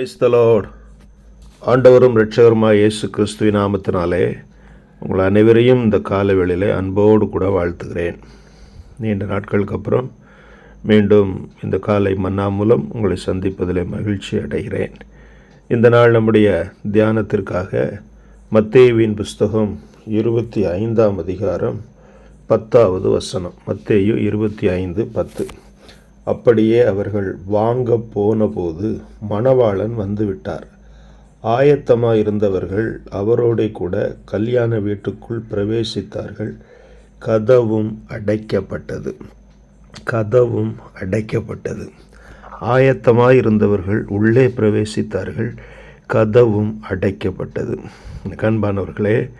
Praise the Lord ஆண்டவரும் இரட்சகருமாய் இயேசு கிறிஸ்துவின் நாமத்தினாலே உங்கள் அனைவரையும் இந்த கால வேளையிலே அன்போடு கூட வாழ்த்துகிறேன். நீண்ட நாட்களுக்கு அப்புறம் மீண்டும் இந்த காலை மன்னா மூலம் உங்களை சந்திப்பதிலே மகிழ்ச்சி அடைகிறேன். இந்த நாள் நம்முடைய தியானத்திற்காக மத்தேயுவின் புஸ்தகம் இருபத்தி ஐந்தாம் அதிகாரம் பத்தாவது வசனம். மத்தேயு இருபத்தி ஐந்து பத்து. அப்படியே அவர்கள் வாங்க போனபோது மணவாளன் வந்துவிட்டார். ஆயத்தமாக இருந்தவர்கள் அவரோடே கூட கல்யாண வீட்டுக்குள் பிரவேசித்தார்கள். கதவும் அடைக்கப்பட்டது. கதவும் அடைக்கப்பட்டது. ஆயத்தமாக இருந்தவர்கள் உள்ளே பிரவேசித்தார்கள். கதவும் அடைக்கப்பட்டது. கண்பானவர்களே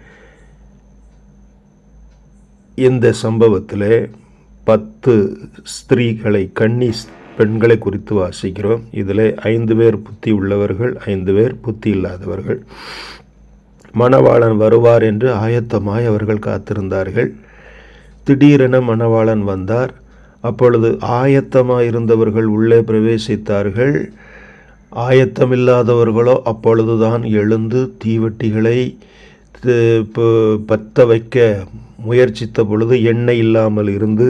இந்த சம்பவத்தில் பத்து ஸ்திரீகளை கன்னி பெண்களை குறித்து வாசிக்கிறோம். இதில் ஐந்து பேர் புத்தி உள்ளவர்கள் ஐந்து பேர் புத்தி இல்லாதவர்கள். மணவாளன் வருவார் என்று ஆயத்தமாய் அவர்கள் காத்திருந்தார்கள். திடீரென மணவாளன் வந்தார். அப்பொழுது ஆயத்தமாக இருந்தவர்கள் உள்ளே பிரவேசித்தார்கள். ஆயத்தமில்லாதவர்களோ அப்பொழுதுதான் எழுந்து தீவெட்டிகளை பற்ற வைக்க முயற்சித்த பொழுது எண்ணெய் இல்லாமல் இருந்து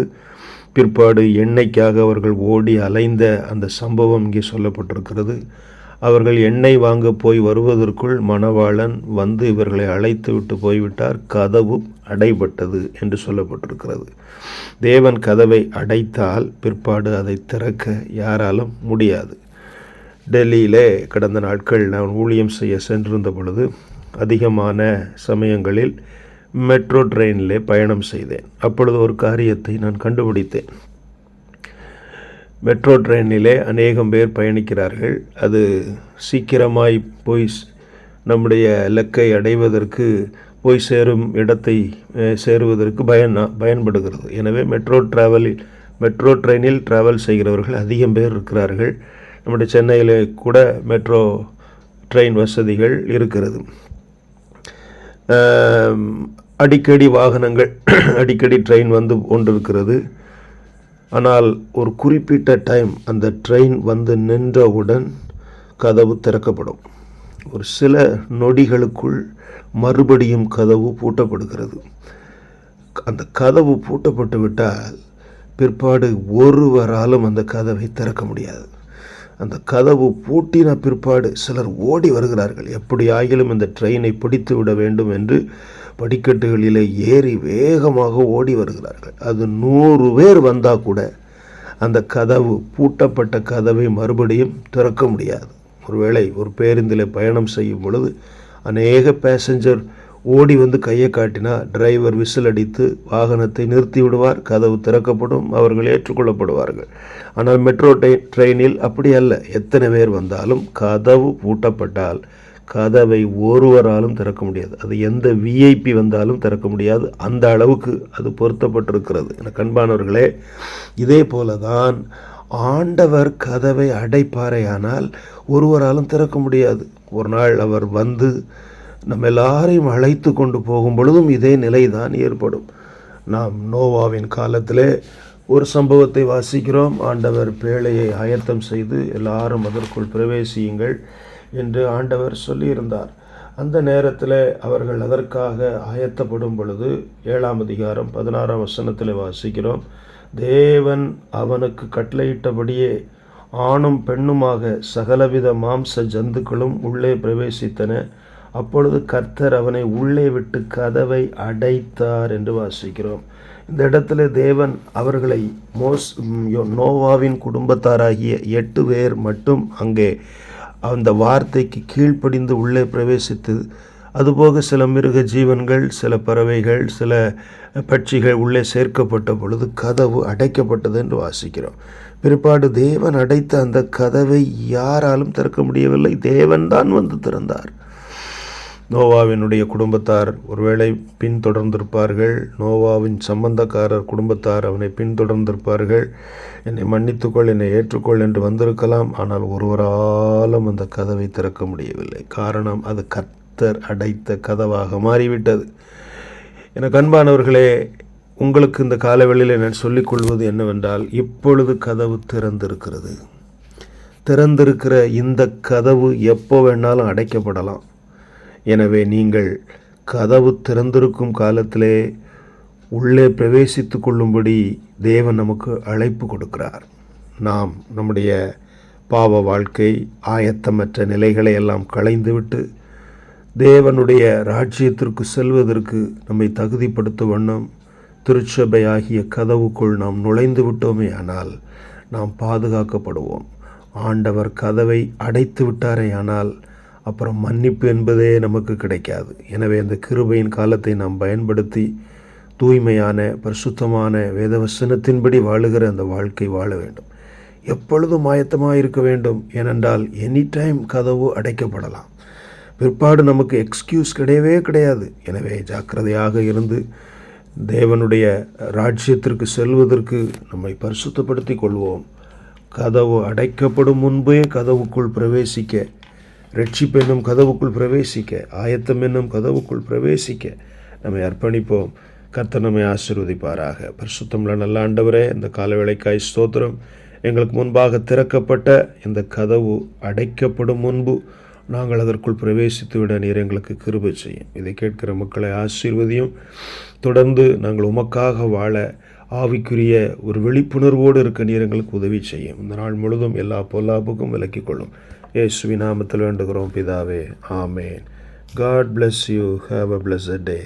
பிற்பாடு எண்ணெய்க்காக அவர்கள் ஓடி அலைந்த அந்த சம்பவம் இங்கே சொல்லப்பட்டிருக்கிறது. அவர்கள் எண்ணெய் வாங்க போய் வருவதற்குள் மணவாளன் வந்து இவர்களை அழைத்து விட்டு போய்விட்டார். கதவு அடைபட்டது என்று சொல்லப்பட்டிருக்கிறது. தேவன் கதவை அடைத்தால் பிற்பாடு அதை திறக்க யாராலும் முடியாது. டெல்லியிலே கடந்த நாட்கள் நான் ஊழியம் செய்ய சென்றிருந்த பொழுது அதிகமான சமயங்களில் மெட்ரோ ட்ரெயினிலே பயணம் செய்தேன். அப்பொழுது ஒரு காரியத்தை நான் கண்டுபிடித்தேன். மெட்ரோ ட்ரெயினிலே அநேகம் பேர் பயணிக்கிறார்கள். அது சீக்கிரமாய் போய் நம்முடைய இலக்கை அடைவதற்கு போய் சேரும் இடத்தை சேருவதற்கு பயன் பயன்படுகிறது. எனவே மெட்ரோ ட்ராவலில் மெட்ரோ ட்ரெயினில் ட்ராவல் செய்கிறவர்கள் அதிகம் பேர் இருக்கிறார்கள். நம்முடைய சென்னையில் கூட மெட்ரோ ட்ரெயின் வசதிகள் இருக்கிறது. அடிக்கடி வாகனங்கள் அடிக்கடி ட்ரெயின் வந்து கொண்டிருக்கிறது. ஆனால் ஒரு குறிப்பிட்ட டைம் அந்த ட்ரெயின் வந்து நின்றவுடன் கதவு திறக்கப்படும். ஒரு சில நொடிகளுக்குள் மறுபடியும் கதவு பூட்டப்படுகிறது. அந்த கதவு பூட்டப்பட்டு விட்டால் பிற்பாடு ஒருவராலும் அந்த கதவை திறக்க முடியாது. அந்த கதவு பூட்டின பிற்பாடு சிலர் ஓடி வருகிறார்கள். எப்படி ஆகிலும் இந்த ட்ரெயினை பிடித்து விட வேண்டும் என்று படிக்கட்டுகளிலே ஏறி வேகமாக ஓடி வருகிறார்கள். அது நூறு பேர் வந்தால் கூட அந்த கதவு பூட்டப்பட்ட கதவை மறுபடியும் திறக்க முடியாது. ஒருவேளை ஒரு பேருந்தில் பயணம் செய்யும் பொழுது அநேக பேசஞ்சர் ஓடி வந்து கையை காட்டினா டிரைவர் விசில் அடித்து வாகனத்தை நிறுத்தி விடுவார் கதவு திறக்கப்படும் அவர்கள் ஏற்றுக்கொள்ளப்படுவார்கள். ஆனால் மெட்ரோ ட்ரெயினில் அப்படி அல்ல. எத்தனை பேர் வந்தாலும் கதவு பூட்டப்பட்டால் கதவை ஒருவராலும் திறக்க முடியாது. அது எந்த விஐபி வந்தாலும் திறக்க முடியாது. அந்த அளவுக்கு அது பொருத்தப்பட்டிருக்கிறது. என கண்பானவர்களே இதே போல தான் ஆண்டவர் கதவை அடைப்பாரையானால் ஒருவராலும் திறக்க முடியாது. ஒரு நாள் அவர் வந்து நம்ம எல்லாரையும் அழைத்து கொண்டு போகும் பொழுதும் இதே நிலை தான் ஏற்படும். நாம் நோவாவின் காலத்திலே ஒரு சம்பவத்தை வாசிக்கிறோம். ஆண்டவர் பேழையை ஆயத்தம் செய்து எல்லாரும் அதற்குள் பிரவேசியுங்கள் என்று ஆண்டவர் சொல்லியிருந்தார். அந்த நேரத்தில் அவர்கள் அதற்காக ஆயத்தப்படும் பொழுது ஏழாம் அதிகாரம் பதினாறாம் வசனத்தில் வாசிக்கிறோம். தேவன் அவனுக்கு கட்டளையிட்டபடியே ஆணும் பெண்ணுமாக சகலவித மாம்ச ஜந்துக்களும் உள்ளே பிரவேசித்தன. அப்பொழுது கர்த்தர் அவனை உள்ளே விட்டு கதவை அடைத்தார் என்று வாசிக்கிறோம். இந்த இடத்துல தேவன் அவர்களை மோஸ் நோவாவின் குடும்பத்தாராகிய எட்டு பேர் மட்டும் அங்கே அந்த வார்த்தைக்கு கீழ்ப்படிந்து உள்ளே பிரவேசித்து அதுபோக சில மிருக ஜீவன்கள் சில பறவைகள் சில பட்சிகள் உள்ளே சேர்க்கப்பட்ட பொழுது கதவு அடைக்கப்பட்டது என்று வாசிக்கிறோம். பிற்பாடு தேவன் அடைத்த அந்த கதவை யாராலும் திறக்க முடியவில்லை. தேவன்தான் வந்து திறந்தார். நோவாவினுடைய குடும்பத்தார் ஒருவேளை பின்தொடர்ந்திருப்பார்கள். நோவாவின் சம்பந்தக்காரர் குடும்பத்தார் அவனை பின்தொடர்ந்திருப்பார்கள். என்னை மன்னித்துக்கொள் என்னை ஏற்றுக்கொள் என்று வந்திருக்கலாம். ஆனால் ஒருவராலும் அந்த கதவை திறக்க முடியவில்லை. காரணம் அது கர்த்தர் அடைத்த கதவாக மாறிவிட்டது. என கண்பானவர்களே உங்களுக்கு இந்த காலவெளியில் நான் சொல்லிக்கொள்வது என்னவென்றால் இப்பொழுது கதவு திறந்திருக்கிறது. திறந்திருக்கிற இந்த கதவு எப்போ வேணாலும் அடைக்கப்படலாம். எனவே நீங்கள் கதவு திறந்திருக்கும் காலத்திலே உள்ளே பிரவேசித்து கொள்ளும்படி தேவன் நமக்கு அழைப்பு கொடுக்கிறார். நாம் நம்முடைய பாவ வாழ்க்கை ஆயத்தமற்ற நிலைகளை எல்லாம் களைந்துவிட்டு தேவனுடைய ராஜ்யத்திற்கு செல்வதற்கு நம்மை தகுதிப்படுத்த வண்ணம் திருச்சபை ஆகிய கதவுக்குள் நாம் நுழைந்து விட்டோமே ஆனால் நாம் பாதுகாக்கப்படுவோம். ஆண்டவர் கதவை அடைத்து விட்டாரே ஆனால் அப்புறம் மன்னிப்பு என்பதே நமக்கு கிடைக்காது. எனவே அந்த கிருபையின் காலத்தை நாம் பயன்படுத்தி தூய்மையான பரிசுத்தமான வேதவசனத்தின்படி வாழுகிற அந்த வாழ்க்கை வாழ வேண்டும். எப்பொழுதும் ஆயத்தமாக இருக்க வேண்டும். ஏனென்றால் எனி டைம் கதவு அடைக்கப்படலாம். பிற்பாடு நமக்கு எக்ஸ்கியூஸ் கிடையவே கிடையாது. எனவே ஜாக்கிரதையாக இருந்து தேவனுடைய ராஜ்யத்திற்கு செல்வதற்கு நம்மை பரிசுத்தப்படுத்தி கொள்வோம். கதவு அடைக்கப்படும் முன்பே கதவுக்குள் பிரவேசிக்க ரட்சிப்பு என்னும் கதவுக்குள் பிரவேசிக்க ஆயத்தம் என்னும் கதவுக்குள் பிரவேசிக்க நம்மை அர்ப்பணிப்போம். கர்த்தர் நம்மை ஆசீர்வதிப்பாராக. பரிசுத்தமில்ல நல்ல ஆண்டவரே இந்த காலவேளைக்காய் ஸ்தோத்திரம். எங்களுக்கு முன்பாக திறக்கப்பட்ட இந்த கதவு அடைக்கப்படும் முன்பு நாங்கள் அதற்குள் பிரவேசித்து விட நீர் எங்களுக்கு கிருபை செய்யும். இதை கேட்கிற மக்களை ஆசீர்வதியும். தொடர்ந்து நாங்கள் உமக்காக வாழ ஆவிக்குரிய ஒரு விழிப்புணர்வோடு இருக்க நீர் எங்களுக்கு உதவி செய்யும். இந்த நாள் முழுதும் எல்லா பொல்லாப்புக்கும் விலக்கிக் கொள்ளும். இயேசுவி நாமத்தில் வேண்டுகிறோம் பிதாவே. ஆமேன். God bless you have a blessed day